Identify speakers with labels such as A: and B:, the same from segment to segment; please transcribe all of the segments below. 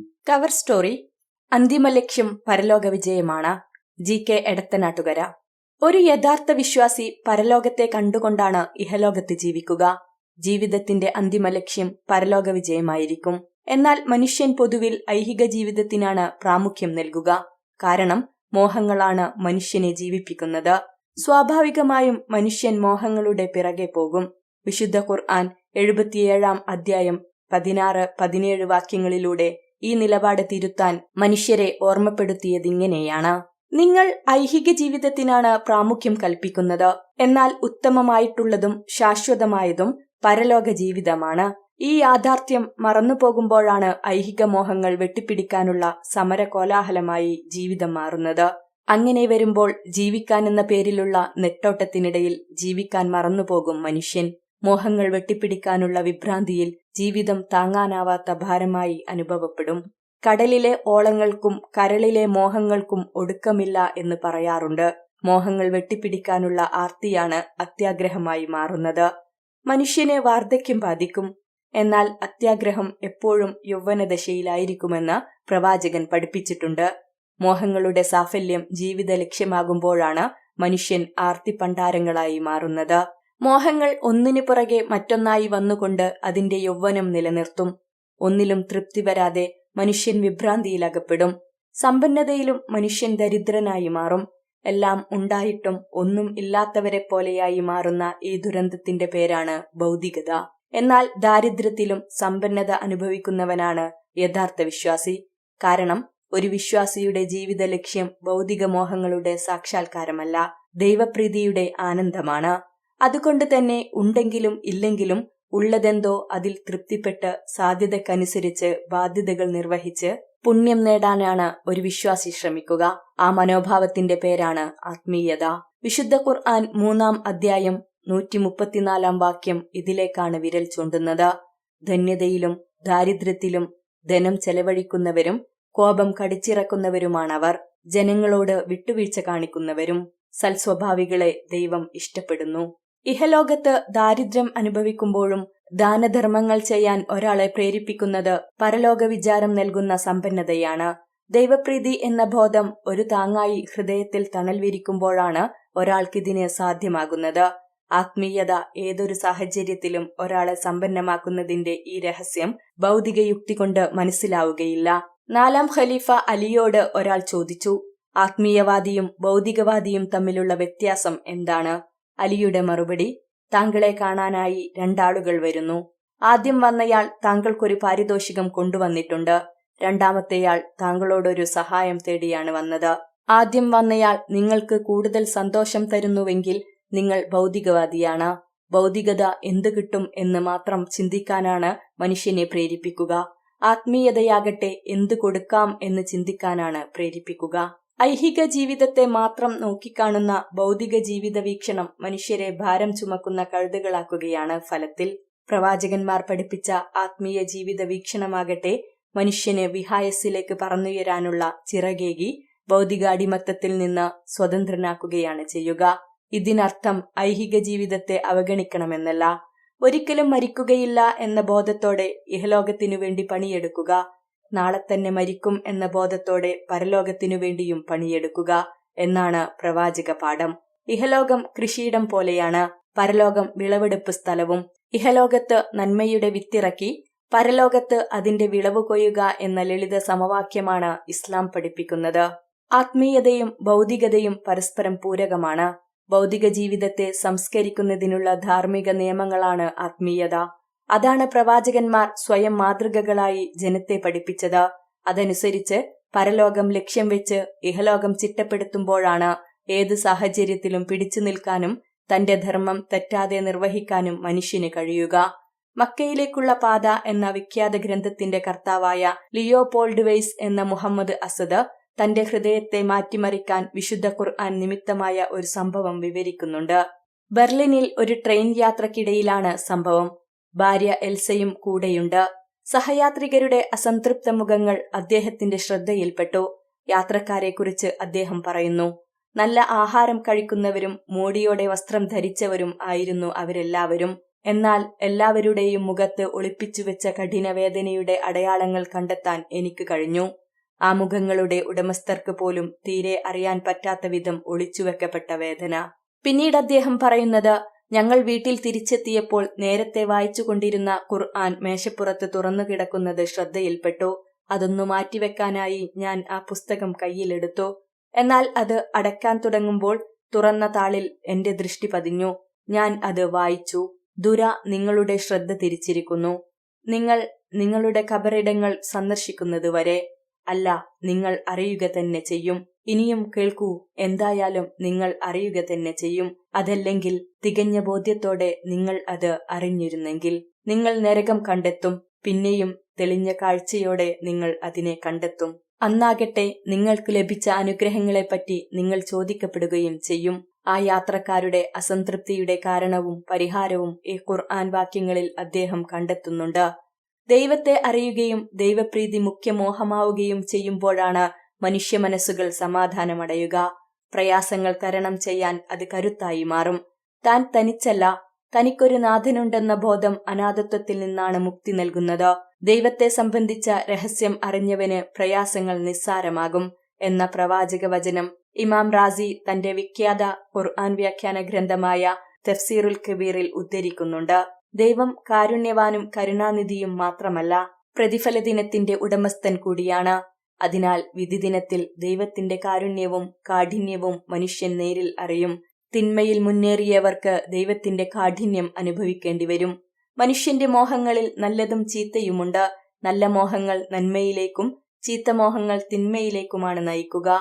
A: Cover story അന്തിമ ലക്ഷ്യം പരലോക വിജയമാണ് ജി കെ എടത്തനാട്ടുകര. ഒരു യഥാർത്ഥ വിശ്വാസി പരലോകത്തെ കണ്ടുകൊണ്ടാണ് ഇഹലോകത്ത് ജീവിക്കുക. ജീവിതത്തിന്റെ അന്തിമ ലക്ഷ്യം പരലോക വിജയമായിരിക്കും. എന്നാൽ മനുഷ്യൻ പൊതുവിൽ ഐഹിക ജീവിതത്തിനാണ് പ്രാമുഖ്യം നൽകുക. കാരണം മോഹങ്ങളാണ് മനുഷ്യനെ ജീവിപ്പിക്കുന്നത്. സ്വാഭാവികമായും മനുഷ്യൻ മോഹങ്ങളുടെ പിറകെ പോകും. വിശുദ്ധ ഖുർആൻ എഴുപത്തിയേഴാം അധ്യായം പതിനാറ് പതിനേഴ് വാക്യങ്ങളിലൂടെ ഈ നിലപാട് തിരുത്താൻ മനുഷ്യരെ ഓർമ്മപ്പെടുത്തിയതിങ്ങനെയാണ്. നിങ്ങൾ ഐഹിക ജീവിതത്തിനാണ് പ്രാമുഖ്യം കൽപ്പിക്കുന്നത്. എന്നാൽ ഉത്തമമായിട്ടുള്ളതും ശാശ്വതമായതും പരലോക ജീവിതമാണ്. ഈ യാഥാർത്ഥ്യം മറന്നുപോകുമ്പോഴാണ് ഐഹിക മോഹങ്ങൾ വെട്ടിപ്പിടിക്കാനുള്ള സമര കോലാഹലമായി ജീവിതം മാറുന്നത്. അങ്ങനെ വരുമ്പോൾ ജീവിക്കാൻ എന്ന പേരിലുള്ള നെട്ടോട്ടത്തിനിടയിൽ ജീവിക്കാൻ മറന്നുപോകും മനുഷ്യൻ. മോഹങ്ങൾ വെട്ടിപ്പിടിക്കാനുള്ള വിഭ്രാന്തിയിൽ ജീവിതം താങ്ങാനാവാത്ത ഭാരമായി അനുഭവപ്പെടും. കടലിലെ ഓളങ്ങൾക്കും കരളിലെ മോഹങ്ങൾക്കും ഒടുക്കമില്ല എന്ന് പറയാറുണ്ട്. മോഹങ്ങൾ വെട്ടിപ്പിടിക്കാനുള്ള ആർത്തിയാണ് അത്യാഗ്രഹമായി മാറുന്നത്. മനുഷ്യനെ വാർദ്ധക്യം ബാധിക്കും. എന്നാൽ അത്യാഗ്രഹം എപ്പോഴും യൗവനദശയിലായിരിക്കുമെന്ന് പ്രവാചകൻ പഠിപ്പിച്ചിട്ടുണ്ട്. മോഹങ്ങളുടെ സാഫല്യം ജീവിത ലക്ഷ്യമാകുമ്പോഴാണ് മനുഷ്യൻ ആർത്തി പണ്ടാരങ്ങളായി മാറുന്നത്. മോഹങ്ങൾ ഒന്നിനു പുറകെ മറ്റൊന്നായി വന്നുകൊണ്ട് അതിന്റെ യൗവനം നിലനിർത്തും. ഒന്നിലും തൃപ്തി വരാതെ മനുഷ്യൻ വിഭ്രാന്തിയിലകപ്പെടും. സമ്പന്നതയിലും മനുഷ്യൻ ദരിദ്രനായി മാറും. എല്ലാം ഉണ്ടായിട്ടും ഒന്നും ഇല്ലാത്തവരെ പോലെയായി മാറുന്ന ഈ ദുരന്തത്തിന്റെ പേരാണ് ഭൗതികത. എന്നാൽ ദാരിദ്ര്യത്തിലും സമ്പന്നത അനുഭവിക്കുന്നവനാണ് യഥാർത്ഥ വിശ്വാസി. കാരണം ഒരു വിശ്വാസിയുടെ ജീവിത ലക്ഷ്യം ഭൗതിക മോഹങ്ങളുടെ സാക്ഷാത്കാരമല്ല ദൈവപ്രീതിയുടെ ആനന്ദമാണ്. അതുകൊണ്ട് തന്നെ ഉണ്ടെങ്കിലും ഇല്ലെങ്കിലും ഉള്ളതെന്തോ അതിൽ തൃപ്തിപ്പെട്ട് സാധ്യതക്കനുസരിച്ച് ബാധ്യതകൾ നിർവഹിച്ച് പുണ്യം നേടാനാണ് ഒരു വിശ്വാസി ശ്രമിക്കുക. ആ മനോഭാവത്തിന്റെ പേരാണ് ആത്മീയത. വിശുദ്ധ ഖുർആൻ മൂന്നാം അധ്യായം നൂറ്റി മുപ്പത്തിനാലാം വാക്യം ഇതിലേക്കാണ് വിരൽ ചൂണ്ടുന്നത്. ധന്യതയിലും ദാരിദ്ര്യത്തിലും ധനം ചെലവഴിക്കുന്നവരും കോപം കടിച്ചിറക്കുന്നവരുമാണവർ. ജനങ്ങളോട് വിട്ടുവീഴ്ച കാണിക്കുന്നവരും സൽസ്വഭാവികളെ ദൈവം ഇഷ്ടപ്പെടുന്നു. ഇഹലോകത്ത് ദാരിദ്ര്യം അനുഭവിക്കുമ്പോഴും ദാനധർമ്മങ്ങൾ ചെയ്യാൻ ഒരാളെ പ്രേരിപ്പിക്കുന്നത് പരലോക വിചാരം നൽകുന്ന സമ്പന്നതയാണ്. ദൈവപ്രീതി എന്ന ബോധം ഒരു താങ്ങായി ഹൃദയത്തിൽ തണൽ വിരിക്കുമ്പോഴാണ് ഒരാൾക്കിതിന് സാധ്യമാകുന്നത്. ആത്മീയത ഏതൊരു സാഹചര്യത്തിലും ഒരാളെ സമ്പന്നമാക്കുന്നതിന്റെ ഈ രഹസ്യം ഭൗതിക യുക്തി കൊണ്ട് മനസ്സിലാവുകയില്ല. നാലാം ഖലീഫ അലിയോട് ഒരാൾ ചോദിച്ചു ആത്മീയവാദിയും ഭൗതികവാദിയും തമ്മിലുള്ള വ്യത്യാസം എന്താണ്? അലിയുടെ മറുപടി താങ്കളെ കാണാനായി രണ്ടാളുകൾ വരുന്നു. ആദ്യം വന്നയാൾ താങ്കൾക്കൊരു പാരിതോഷികം കൊണ്ടുവന്നിട്ടുണ്ട്. രണ്ടാമത്തെയാൾ താങ്കളോടൊരു സഹായം തേടിയാണ് വന്നത്. ആദ്യം വന്നയാൾ നിങ്ങൾക്ക് കൂടുതൽ സന്തോഷം തരുന്നുവെങ്കിൽ നിങ്ങൾ ഭൗതികവാദിയാണ്. ഭൗതികത എന്തു കിട്ടും എന്ന് മാത്രം ചിന്തിക്കാനാണ് മനുഷ്യനെ പ്രേരിപ്പിക്കുക. ആത്മീയതയാകട്ടെ എന്തു കൊടുക്കാം എന്ന് ചിന്തിക്കാനാണ് പ്രേരിപ്പിക്കുക. ഐഹിക ജീവിതത്തെ മാത്രം നോക്കിക്കാണുന്ന ഭൗതിക ജീവിത വീക്ഷണം മനുഷ്യരെ ഭാരം ചുമക്കുന്ന കഴുതുകളാക്കുകയാണ് ഫലത്തിൽ. പ്രവാചകന്മാർ പഠിപ്പിച്ച ആത്മീയ ജീവിത വീക്ഷണമാകട്ടെ മനുഷ്യന് വിഹായസിലേക്ക് പറന്നുയരാനുള്ള ചിറകേകി ഭൗതികാടിമത്തത്തിൽ നിന്ന് സ്വതന്ത്രനാക്കുകയാണ് ചെയ്യുക. ഇതിനർത്ഥം ഐഹിക ജീവിതത്തെ അവഗണിക്കണമെന്നല്ല. ഒരിക്കലും മരിക്കുകയില്ല എന്ന ബോധത്തോടെ ഇഹലോകത്തിനു വേണ്ടി പണിയെടുക്കുക. നാളെ തന്നെ മരിക്കും എന്ന ബോധത്തോടെ പരലോകത്തിനു വേണ്ടിയും പണിയെടുക്കുക എന്നാണ് പ്രവാചക പാഠം. ഇഹലോകം കൃഷിയിടം പോലെയാണ് പരലോകം വിളവെടുപ്പ് സ്ഥലവും. ഇഹലോകത്ത് നന്മയുടെ വിത്തിറക്കി പരലോകത്ത് അതിന്റെ വിളവ് കൊയ്യുക എന്ന ലളിത സമവാക്യമാണ് ഇസ്ലാം പഠിപ്പിക്കുന്നത്. ആത്മീയതയും ഭൗതികതയും പരസ്പരം പൂരകമാണ്. ഭൗതിക ജീവിതത്തെ സംസ്കരിക്കുന്നതിനുള്ള ധാർമ്മിക നിയമങ്ങളാണ് ആത്മീയത. അതാണ് പ്രവാചകന്മാർ സ്വയം മാതൃകകളായി ജനത്തെ പഠിപ്പിച്ചത്. അതനുസരിച്ച് പരലോകം ലക്ഷ്യം വെച്ച് ഇഹലോകം ചിട്ടപ്പെടുത്തുമ്പോഴാണ് ഏത് സാഹചര്യത്തിലും പിടിച്ചു നിൽക്കാനും തന്റെ ധർമ്മം തെറ്റാതെ നിർവഹിക്കാനും മനുഷ്യന് കഴിയുക. മക്കയിലേക്കുള്ള പാത എന്ന വിഖ്യാത ഗ്രന്ഥത്തിന്റെ കർത്താവായ ലിയോപോൾഡ് വെയ്സ് എന്ന മുഹമ്മദ് അസദ് തന്റെ ഹൃദയത്തെ മാറ്റിമറിക്കാൻ വിശുദ്ധ ഖുർആൻ നിമിത്തമായ ഒരു സംഭവം വിവരിക്കുന്നുണ്ട്. ബെർലിനിൽ ഒരു ട്രെയിൻ യാത്രക്കിടയിലാണ് സംഭവം. ഭാര്യ എൽസയും കൂടെയുണ്ട്. സഹയാത്രികരുടെ അസംതൃപ്ത മുഖങ്ങൾ അദ്ദേഹത്തിന്റെ ശ്രദ്ധയിൽപ്പെട്ടു. യാത്രക്കാരെക്കുറിച്ച് അദ്ദേഹം പറയുന്നു നല്ല ആഹാരം കഴിക്കുന്നവരും മോടിയോടെ വസ്ത്രം ധരിച്ചവരും ആയിരുന്നു അവരെല്ലാവരും. എന്നാൽ എല്ലാവരുടെയും മുഖത്ത് ഒളിപ്പിച്ചുവെച്ച കഠിനവേദനയുടെ അടയാളങ്ങൾ കണ്ടെത്താൻ എനിക്ക് കഴിഞ്ഞു. ആ മുഖങ്ങളുടെ ഉടമസ്ഥർക്ക് പോലും തീരെ അറിയാൻ പറ്റാത്ത വിധം ഒളിച്ചുവെക്കപ്പെട്ട വേദന. പിന്നീട് അദ്ദേഹം പറയുന്നത് ഞങ്ങൾ വീട്ടിൽ തിരിച്ചെത്തിയപ്പോൾ നേരത്തെ വായിച്ചുകൊണ്ടിരുന്ന ഖുർആൻ മേശപ്പുറത്ത് തുറന്നു കിടക്കുന്നത് ശ്രദ്ധയിൽപ്പെട്ടു. അതൊന്നു മാറ്റിവെക്കാനായി ഞാൻ ആ പുസ്തകം കയ്യിലെടുത്തു. എന്നാൽ അത് അടക്കാൻ തുടങ്ങുമ്പോൾ തുറന്ന താളിൽ എന്റെ ദൃഷ്ടി പതിഞ്ഞു. ഞാൻ അത് വായിച്ചു. ദുര നിങ്ങളുടെ ശ്രദ്ധ തിരിച്ചിരിക്കുന്നു. നിങ്ങൾ നിങ്ങളുടെ ഖബറിടങ്ങൾ സന്ദർശിക്കുന്നത് വരെ അല്ല നിങ്ങൾ അറിയുക തന്നെ ചെയ്യും. ഇനിയും കേൾക്കൂ. എന്തായാലും നിങ്ങൾ അറിയുക തന്നെ ചെയ്യും. അതല്ലെങ്കിൽ തികഞ്ഞ ബോധ്യത്തോടെ നിങ്ങൾ അത് അറിഞ്ഞിരുന്നെങ്കിൽ നിങ്ങൾ നരകം കണ്ടെത്തും. പിന്നെയും തെളിഞ്ഞ കാഴ്ചയോടെ നിങ്ങൾ അതിനെ കണ്ടെത്തും. അന്നാകട്ടെ നിങ്ങൾക്ക് ലഭിച്ച അനുഗ്രഹങ്ങളെപ്പറ്റി നിങ്ങൾ ചോദിക്കപ്പെടുകയും ചെയ്യും. ആ യാത്രക്കാരുടെ അസംതൃപ്തിയുടെ കാരണവും പരിഹാരവും ഈ ഖുർആൻ വാക്യങ്ങളിൽ അദ്ദേഹം കണ്ടെത്തുന്നുണ്ട്. ദൈവത്തെ അറിയുകയും ദൈവപ്രീതി മുഖ്യമോഹമാവുകയും ചെയ്യുമ്പോഴാണ് മനുഷ്യ മനസ്സുകൾ സമാധാനമടയുക. പ്രയാസങ്ങൾ തരണം ചെയ്യാൻ അത് കരുത്തായി മാറും. താൻ തനിച്ചല്ല തനിക്കൊരു നാഥനുണ്ടെന്ന ബോധം അനാഥത്വത്തിൽ നിന്നാണ് മുക്തി നൽകുന്നത്. ദൈവത്തെ സംബന്ധിച്ച രഹസ്യം അറിഞ്ഞവന് പ്രയാസങ്ങൾ നിസ്സാരമാകും എന്ന പ്രവാചക വചനം ഇമാം റാസി തന്റെ വിഖ്യാത ഖുർആൻ വ്യാഖ്യാന ഗ്രന്ഥമായ തഫ്സീറുൽ കബീറിൽ ഉദ്ധരിക്കുന്നുണ്ട്. ദൈവം കാരുണ്യവാനും കരുണാനിധിയും മാത്രമല്ല പ്രതിഫല ദിനത്തിന്റെ ഉടമസ്ഥൻ കൂടിയാണ്. അതിനാൽ വിധിദിനത്തിൽ ദൈവത്തിന്റെ കാരുണ്യവും കാഠിന്യവും മനുഷ്യൻ നേരിൽ അറിയും. തിന്മയിൽ മുന്നേറിയവർക്ക് ദൈവത്തിന്റെ കാഠിന്യം അനുഭവിക്കേണ്ടി വരും. മനുഷ്യന്റെ മോഹങ്ങളിൽ നല്ലതും ചീത്തയുമുണ്ട്. നല്ല മോഹങ്ങൾ നന്മയിലേക്കും ചീത്ത മോഹങ്ങൾ തിന്മയിലേക്കുമാണ് നയിക്കുക.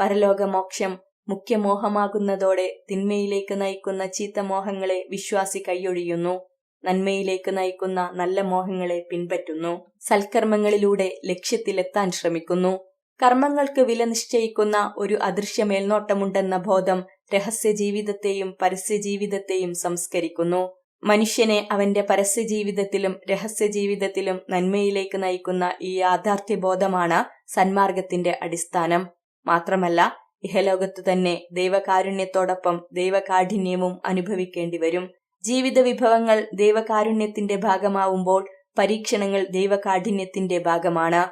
A: പരലോകമോക്ഷം മുഖ്യമോഹമാകുന്നതോടെ തിന്മയിലേക്ക് നയിക്കുന്ന ചീത്ത മോഹങ്ങളെ വിശ്വാസി കൈയൊഴിയുന്നു. നന്മയിലേക്ക് നയിക്കുന്ന നല്ല മോഹങ്ങളെ പിൻപറ്റുന്നു. സൽക്കർമ്മങ്ങളിലൂടെ ലക്ഷ്യത്തിലെത്താൻ ശ്രമിക്കുന്നു. കർമ്മങ്ങൾക്ക് വില നിശ്ചയിക്കുന്ന ഒരു അദൃശ്യ മേൽനോട്ടമുണ്ടെന്ന ബോധം രഹസ്യ ജീവിതത്തെയും പരസ്യ ജീവിതത്തെയും സംസ്കരിക്കുന്നു. മനുഷ്യനെ അവന്റെ പരസ്യ ജീവിതത്തിലും രഹസ്യ ജീവിതത്തിലും നന്മയിലേക്ക് നയിക്കുന്ന ഈ യാഥാർത്ഥ്യ ബോധമാണ് സന്മാർഗത്തിന്റെ അടിസ്ഥാനം. മാത്രമല്ല ഇഹലോകത്തു തന്നെ ദൈവകാരുണ്യത്തോടൊപ്പം ദൈവകാഠിന്യവും അനുഭവിക്കേണ്ടി വരും. ജീവിത വിഭവങ്ങൾ ദൈവകാരുണ്യത്തിന്റെ ഭാഗമാവുമ്പോൾ പരീക്ഷണങ്ങൾ ദൈവകാഠിന്യത്തിന്റെ ഭാഗമാണ്.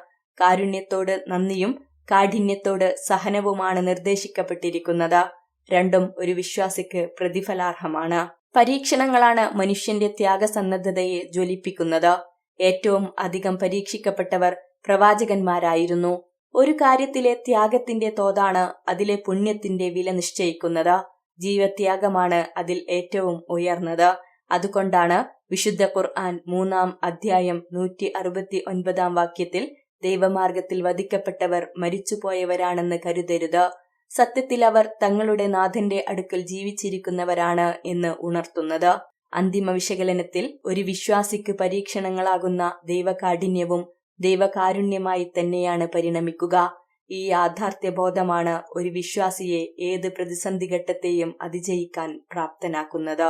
A: കാരുണ്യത്തോട് നന്ദിയും കാഠിന്യത്തോട് സഹനവുമാണ് നിർദ്ദേശിക്കപ്പെട്ടിരിക്കുന്നത്. രണ്ടും ഒരു വിശ്വാസിക്ക് പ്രതിഫലാർഹമാണ്. പരീക്ഷണങ്ങളാണ് മനുഷ്യന്റെ ത്യാഗസന്നദ്ധതയെ ജ്വലിപ്പിക്കുന്നത്. ഏറ്റവും അധികം പരീക്ഷിക്കപ്പെട്ടവർ പ്രവാചകന്മാരായിരുന്നു. ഒരു കാര്യത്തിലെ ത്യാഗത്തിന്റെ തോതാണ് അതിലെ പുണ്യത്തിന്റെ വില നിശ്ചയിക്കുന്നത്. ജീവത്യാഗമാണ് അതിൽ ഏറ്റവും ഉയർന്നത്. അതുകൊണ്ടാണ് വിശുദ്ധ ഖുർആൻ മൂന്നാം അധ്യായം നൂറ്റി അറുപത്തി ഒൻപതാം വാക്യത്തിൽ ദൈവമാർഗത്തിൽ വധിക്കപ്പെട്ടവർ മരിച്ചുപോയവരാണെന്ന് കരുതരുത്. സത്യത്തിൽ അവർ തങ്ങളുടെ നാഥന്റെ അടുക്കൽ ജീവിച്ചിരിക്കുന്നവരാണ് എന്ന് ഉണർത്തുന്നത്. അന്തിമ വിശകലനത്തിൽ ഒരു വിശ്വാസിക്ക് പരീക്ഷണങ്ങളാകുന്ന ദൈവകാഠിന്യവും ദൈവകാരുണ്യമായി തന്നെയാണ് പരിണമിക്കുക. ഈ യാഥാർത്ഥ്യബോധമാണ് ഒരു വിശ്വാസിയെ ഏത് പ്രതിസന്ധി ഘട്ടത്തെയും അതിജയിക്കാൻ പ്രാപ്തനാക്കുന്നത്.